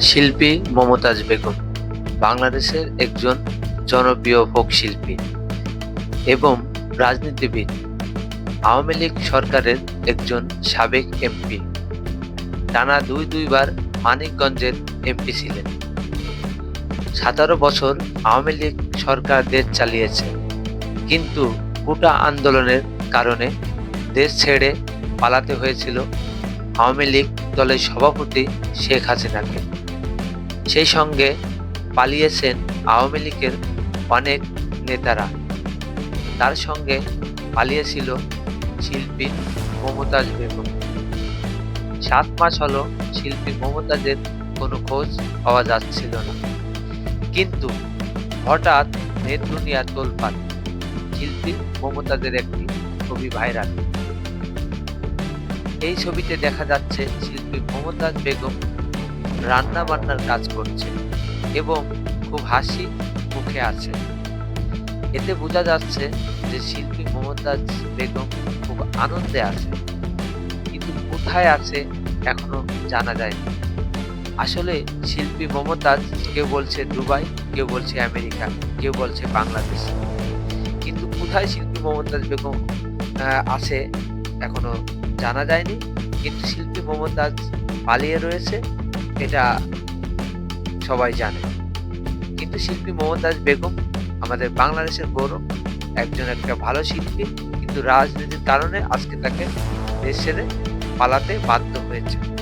শিল্পী মমতাজ বেগম, বাংলাদেশের একজন জনপ্রিয় ফোক শিল্পী এবং রাজনীতিবিদ। আওয়ামী লীগ সরকারের একজন সাবেক এমপি। টানা দুই দুইবার মানিকগঞ্জের এমপি ছিলেন। সতেরো বছর আওয়ামী লীগ সরকার দেশ চালিয়েছে। কিন্তু কোটা আন্দোলনের কারণে দেশ ছেড়ে পালাতে হয়েছিল আওয়ামী লীগ দলের সভাপতি শেখ হাসিনাকে। সেই সঙ্গে পালিয়েছেন আওয়ামী লীগের অনেক নেতারা। তার সঙ্গে পালিয়েছিল শিল্পী মমতাজ বেগম। সাত মাস হলো শিল্পী মমতাজের কোনো খোঁজ পাওয়া যাচ্ছিল না। কিন্তু হঠাৎ নেট দুনিয়া তোলপাত শিল্পী মমতাজের একটি ছবি ভাইরাল। এই ছবিতে দেখা যাচ্ছে শিল্পী মমতাজ বেগম রান্না বান্নার কাজ করছে এবং খুব হাসি মুখে আছে। এতে বোঝা যাচ্ছে যে শিল্পী মমতাজ বেগম খুব আনন্দে আছে, কিন্তু কোথায় আছে এখনও জানা যায়নি। আসলে শিল্পী মমতাজ কেউ বলছে দুবাই, কেউ বলছে আমেরিকা, কেউ বলছে বাংলাদেশ। কিন্তু কোথায় শিল্পী মমতাজ বেগম আছে এখনও জানা যায়নি। কিন্তু শিল্পী মমতাজ পালিয়ে রয়েছে। এটা সবাই জানে। কিন্তু শিল্পী মমতাজ বেগম আমাদের বাংলাদেশের গৌরব। একজন একটা ভালো শিল্পী, কিন্তু রাজনীতির কারণে আজকে তাকে দেশ ছেড়ে পালাতে বাধ্য হয়েছে।